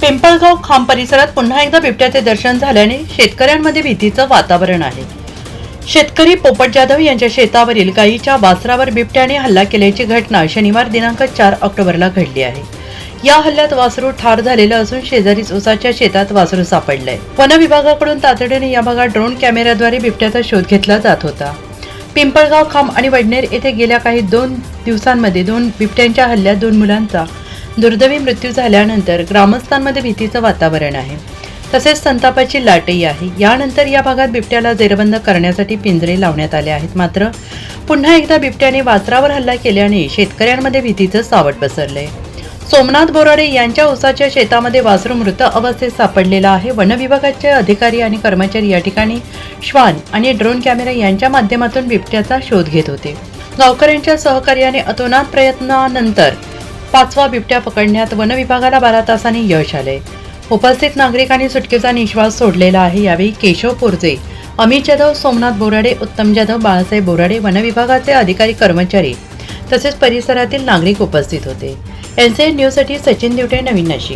पिंपळगाव खांब परिसरात पुन्हा एकदा बिबट्याचे दर्शन झाल्याने शेतकऱ्यांमध्ये भीतीचं वातावरण आहे. शेतकरी पोपट जाधव यांच्या शेतावरील गायीच्या वासरावर बिबट्याने हल्ला केल्याची घटना शनिवार दिनांक चार ऑक्टोबरला घडली आहे. या हल्ल्यात वासरू ठार झालेलं असून शेजारीच उसाच्या शेतात वासरू सापडलंय वन विभागाकडून तातडीने या भागात ड्रोन कॅमेऱ्याद्वारे बिबट्याचा शोध घेतला जात होता. पिंपळगाव खांब आणि वडनेर येथे गेल्या काही दोन दिवसांमध्ये दोन बिबट्यांच्या हल्ल्यात दोन मुलांचा दुर्दैवी मृत्यू झाल्यानंतर ग्रामस्थांमध्ये भीतीचं वातावरण आहे. तसेच संतापाची लाटही आहे. यानंतर या भागात बिबट्याला जेरबंद करण्यासाठी पिंजरे लावण्यात आले आहेत. मात्र पुन्हा एकदा बिबट्याने वासरावर हल्ला केल्याने शेतकऱ्यांमध्ये भीतीचं सावट पसरलंय. सोमनाथ बोराडे यांच्या उसाच्या शेतामध्ये वासरू मृत अवस्थेत सापडलेला आहे. वन विभागाचे अधिकारी आणि कर्मचारी या ठिकाणी श्वान आणि ड्रोन कॅमेरा यांच्या माध्यमातून बिबट्याचा शोध घेत होते. गावकऱ्यांच्या सहकार्याने अतोनात प्रयत्नानंतर पाचवा बिबट्या पकडण्यात वनविभागाला बारा तासांनी यश आले. उपस्थित नागरिकांनी सुटकेचा निश्वास सोडलेला आहे यावेळी केशव पोरजे अमित जाधव सोमनाथ बोराडे उत्तम जाधव बाळासाहेब बोराडे वनविभागाचे अधिकारी कर्मचारी तसेच परिसरातील नागरिक उपस्थित होते. एनसीएन न्यूजसाठी सचिन दिवटे नवीन नाशिक.